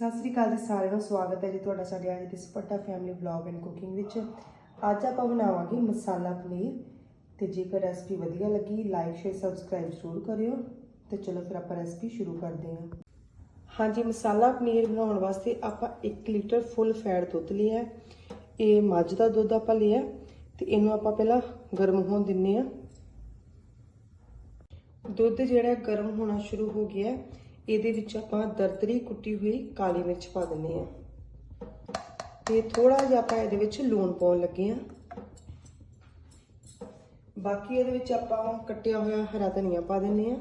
ਸਤਿ ਸ੍ਰੀ ਅਕਾਲ ਜੀ ਸਾਰਿਆਂ ਨੂੰ ਸਵਾਗਤ ਹੈ ਜੀ ਤੁਹਾਡਾ ਸਾਡੇ ਅੱਜ ਦੇ ਸਪੱਟਾ ਫੈਮਿਲੀ ਵਲੌਗ ਐਂਡ ਕੁਕਿੰਗ ਵਿੱਚ। ਅੱਜ ਆਪਾਂ ਬਣਾਵਾਂਗੇ ਮਸਾਲਾ ਪਨੀਰ ਤੇ ਜੇਕਰ ਰੈਸਪੀ ਵਧੀਆ ਲੱਗੀ ਲਾਈਕ ਸ਼ੇਅਰ ਸਬਸਕ੍ਰਾਈਬ ਜ਼ਰੂਰ ਕਰਿਓ ਤੇ ਚਲੋ ਫਿਰ ਆਪਾਂ ਰੈਸਪੀ ਸ਼ੁਰੂ ਕਰਦੇ ਹਾਂ। ਹਾਂਜੀ, ਮਸਾਲਾ ਪਨੀਰ ਬਣਾਉਣ ਵਾਸਤੇ ਆਪਾਂ 1 ਲੀਟਰ ਫੁੱਲ ਫੈਟ ਦੁੱਧ ਲਿਆ ਇਹ ਮੱਝ ਦਾ ਦੁੱਧ ਆਪਾਂ ਲਿਆ ਤੇ ਇਹਨੂੰ ਆਪਾਂ ਪਹਿਲਾਂ ਗਰਮ ਹੋਣ ਦਿੰਨੇ ਆ ਦੁੱਧ ਜਿਹੜਾ ਗਰਮ ਹੋਣਾ ਸ਼ੁਰੂ ਹੋ ਗਿਆ ਇਹਦੇ ਵਿੱਚ ਆਪਾਂ ਦਰਦਰੀ ਕੁੱਟੀ ਹੋਈ ਕਾਲੀ ਮਿਰਚ ਪਾ ਦਿੰਨੇ ਆ ਤੇ ਥੋੜਾ ਜਿਹਾ ਆਪਾਂ ਇਹਦੇ ਵਿੱਚ ਲੂਣ ਪਾਉਣ ਲੱਗੇ ਆ ਬਾਕੀ ਇਹਦੇ ਵਿੱਚ ਆਪਾਂ ਕੱਟਿਆ ਹੋਇਆ ਹਰਾ ਧਨੀਆ ਪਾ ਦਿੰਨੇ ਆ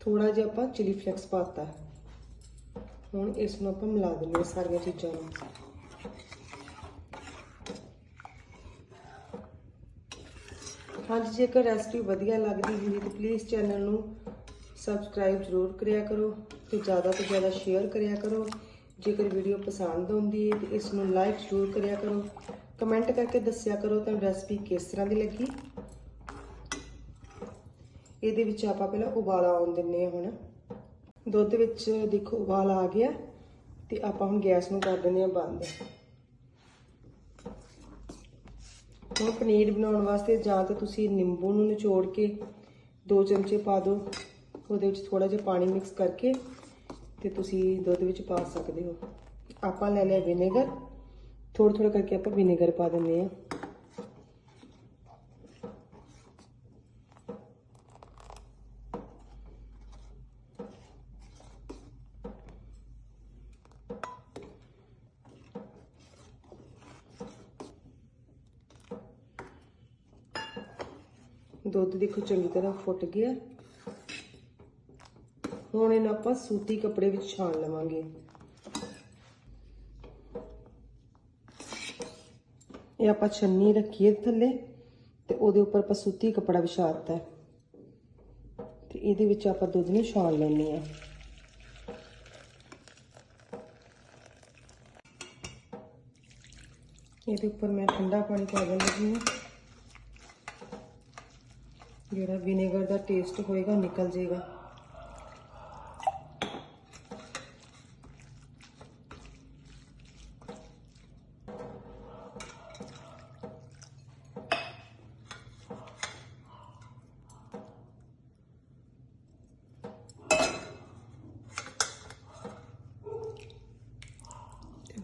ਥੋੜਾ ਜਿਹਾ ਆਪਾਂ ਚਿਲੀ ਫਲੇਕਸ ਪਾਤਾ ਹੁਣ ਇਸ ਨੂੰ ਆਪਾਂ ਮਿਲਾ ਦਿੰਨੇ ਆ ਸਾਰੀਆਂ ਚੀਜ਼ਾਂ ਨੂੰ। ਹਾਂਜੀ, ਜੇਕਰ ਰੈਸਪੀ ਵਧੀਆ ਲੱਗਦੀ ਹੋਈ ਤਾਂ ਪਲੀਜ਼ ਚੈਨਲ ਨੂੰ ਸਬਸਕ੍ਰਾਈਬ ਜ਼ਰੂਰ ਕਰਿਆ ਕਰੋ ਤੇ ਜ਼ਿਆਦਾ ਤੋਂ ਜ਼ਿਆਦਾ ਸ਼ੇਅਰ ਕਰਿਆ ਕਰੋ। ਜੇਕਰ ਵੀਡੀਓ ਪਸੰਦ ਆਉਂਦੀ ਹੈ ਤੇ ਇਸ ਨੂੰ ਲਾਈਕ ਜ਼ਰੂਰ ਕਰਿਆ ਕਰੋ। ਕਮੈਂਟ ਕਰਕੇ ਦੱਸਿਆ ਕਰੋ ਤੁਹਾਨੂੰ ਰੈਸਪੀ ਕਿਸ ਤਰ੍ਹਾਂ ਦੀ ਲੱਗੀ। ਇਹਦੇ ਵਿੱਚ ਆਪਾਂ ਪਹਿਲਾਂ ਉਬਾਲਾ ਆਉਣ ਦਿੰਨੇ ਆ ਹੁਣ। ਦੁੱਧ ਵਿੱਚ ਦੇਖੋ ਉਬਾਲ ਆ ਗਿਆ ਤੇ ਆਪਾਂ ਹੁਣ ਗੈਸ ਨੂੰ ਕਰ ਦਿੰਨੇ ਆ ਬੰਦ। ਹੁਣ ਪਨੀਰ ਬਣਾਉਣ ਵਾਸਤੇ ਜਾਂ ਤਾਂ ਤੁਸੀਂ ਨਿੰਬੂ ਨੂੰ ਨਿਚੋੜ ਕੇ ਦੋ ਚਮਚੇ ਪਾ ਦਿਓ, ਉਹਦੇ ਵਿੱਚ ਥੋੜਾ ਜਿਹਾ ਪਾਣੀ ਮਿਕਸ ਕਰਕੇ ਤੇ ਤੁਸੀਂ ਦੁੱਧ ਵਿੱਚ ਪਾ ਸਕਦੇ ਹੋ। ਆਪਾਂ ਲੈ ਲਿਆ ਵਿਨੇਗਰ ਥੋੜਾ ਥੋੜਾ ਕਰਕੇ ਆਪਾਂ ਵਿਨੇਗਰ ਪਾ ਦਿੰਦੇ ਆ ਦੁੱਧ ਦੇਖੋ ਚੰਗੀ ਤਰ੍ਹਾਂ ਫੁੱਟ ਗਿਆ। ਹੁਣ ਇਹਨੂੰ ਆਪਾਂ ਸੂਤੀ ਕੱਪੜੇ ਵਿੱਚ ਛਾਣ ਲਵਾਂਗੇ। ਇਹ ਆਪਾਂ ਛੰਨੀ ਰੱਖੀਏ ਥੱਲੇ ਤੇ ਉਹਦੇ ਉੱਪਰ ਆਪਾਂ ਸੂਤੀ ਕੱਪੜਾ ਵਿਛਾ ਦਿੱਤਾ ਤੇ ਇਹਦੇ ਵਿੱਚ ਆਪਾਂ ਦੁੱਧ ਨੂੰ ਛਾਣ ਲੈਣੇ ਆ ਇਹਦੇ ਉੱਪਰ ਮੈਂ ਠੰਡਾ ਪਾਣੀ ਪਾ ਦੇਣ ਹਾਂ। ਜਿਹੜਾ ਵਿਨੇਗਰ ਦਾ ਟੇਸਟ ਹੋਏਗਾ ਨਿਕਲ ਜਾਏਗਾ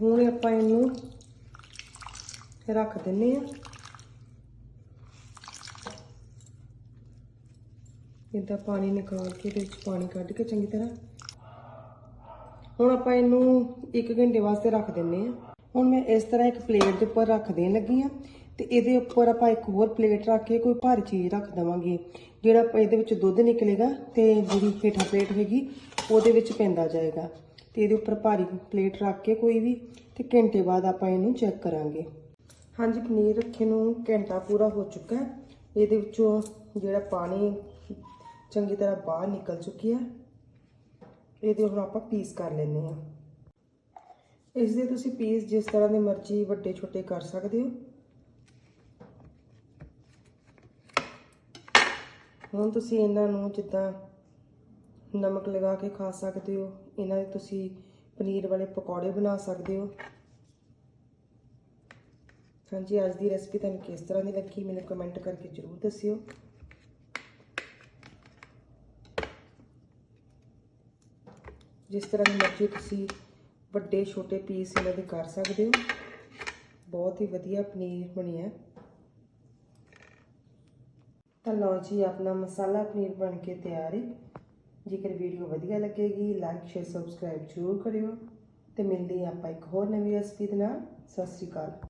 ਹੁਣ ਆਪਾਂ ਇਹਨੂੰ ਰੱਖ ਦਿੰਨੇ ਆ। ਇਦਾਂ ਪਾਣੀ ਨਿਕਾਲ ਕੇ ਇਹਦੇ ਵਿੱਚ ਪਾਣੀ ਕੱਢ ਕੇ ਚੰਗੀ ਤਰ੍ਹਾਂ। ਹੁਣ ਆਪਾਂ ਇਹਨੂੰ 1 ਘੰਟੇ ਵਾਸਤੇ ਰੱਖ ਦਿੰਨੇ ਆ ਹੁਣ ਮੈਂ ਇਸ ਤਰ੍ਹਾਂ ਇੱਕ ਪਲੇਟ ਦੇ ਉੱਪਰ ਰੱਖ ਦੇਣ ਲੱਗੀ ਆ ਤੇ ਇਹਦੇ ਉੱਪਰ ਆਪਾਂ ਇੱਕ ਹੋਰ ਪਲੇਟ ਰੱਖ ਕੇ ਕੋਈ ਭਾਰੀ ਚੀਜ਼ ਰੱਖ ਦਵਾਂਗੇ, ਜਿਹੜਾ ਆਪਾਂ ਇਹਦੇ ਵਿੱਚ ਦੁੱਧ ਨਿਕਲੇਗਾ ਤੇ ਜਿਹੜੀ ਹੇਠਾਂ ਪਲੇਟ ਹੋਏਗੀ ਉਹਦੇ ਵਿੱਚ ਪੈਂਦਾ ਜਾਏਗਾ। ਤੇ ਇਹਦੇ ਉੱਪਰ ਭਾਰੀ ਪਲੇਟ ਰੱਖ ਕੇ ਕੋਈ ਵੀ ਤੇ ਘੰਟੇ ਬਾਅਦ ਆਪਾਂ ਇਹਨੂੰ ਚੈੱਕ ਕਰਾਂਗੇ। ਹਾਂਜੀ, ਪਨੀਰ ਰੱਖੇ ਨੂੰ ਘੰਟਾ ਪੂਰਾ ਹੋ ਚੁੱਕਾ ਹੈ। ਇਹਦੇ ਵਿੱਚੋਂ ਜਿਹੜਾ ਪਾਣੀ ਚੰਗੀ ਤਰ੍ਹਾਂ ਬਾਹਰ ਨਿਕਲ ਚੁੱਕੀ ਹੈ। ਇਹਦੇ ਹੁਣ ਆਪਾਂ ਪੀਸ ਕਰ ਲੈਣੇ ਆ ਇਸ ਦੇ ਤੁਸੀਂ ਪੀਸ ਜਿਸ ਤਰ੍ਹਾਂ ਦੇ ਮਰਜ਼ੀ ਵੱਡੇ ਛੋਟੇ ਕਰ ਸਕਦੇ ਹੋ। ਹੁਣ ਤੁਸੀਂ ਇਹਨਾਂ ਨੂੰ ਜਿੱਦਾਂ ਨਮਕ ਲਗਾ ਕੇ ਖਾ ਸਕਦੇ ਹੋ। ਇਹਨਾਂ ਦੇ ਤੁਸੀਂ ਪਨੀਰ ਵਾਲੇ ਪਕੌੜੇ ਬਣਾ ਸਕਦੇ ਹੋ। ਹਾਂਜੀ, ਅੱਜ ਦੀ ਰੈਸਪੀ ਤੁਹਾਨੂੰ ਕਿਸ ਤਰ੍ਹਾਂ ਦੀ ਲੱਗੀ ਮੈਨੂੰ ਕਮੈਂਟ ਕਰਕੇ ਜ਼ਰੂਰ ਦੱਸਿਓ। ਜਿਸ ਤਰ੍ਹਾਂ ਦੀ ਮਰਜ਼ੀ ਤੁਸੀਂ ਵੱਡੇ, ਛੋਟੇ ਪੀਸ ਇਹਨਾਂ ਦੇ ਕਰ ਸਕਦੇ ਹੋ। ਬਹੁਤ ਹੀ ਵਧੀਆ ਪਨੀਰ ਬਣਿਆ ਤਾਂ ਲਓ ਜੀ, ਆਪਣਾ ਮਸਾਲਾ ਪਨੀਰ ਬਣ ਕੇ ਤਿਆਰ ਹੈ। ਜੇਕਰ ਵੀਡੀਓ ਵਧੀਆ ਲੱਗੇਗੀ ਲਾਈਕ ਸ਼ੇਅਰ ਸਬਸਕ੍ਰਾਈਬ ਜ਼ਰੂਰ ਕਰਿਓ। ਤੇ ਮਿਲਦੇ ਹਾਂ ਆਪਾਂ ਇੱਕ ਹੋਰ ਨਵੀਂ ਰੈਸਪੀ ਦੇ ਨਾਲ। ਸਤਿ ਸ਼੍ਰੀ ਅਕਾਲ।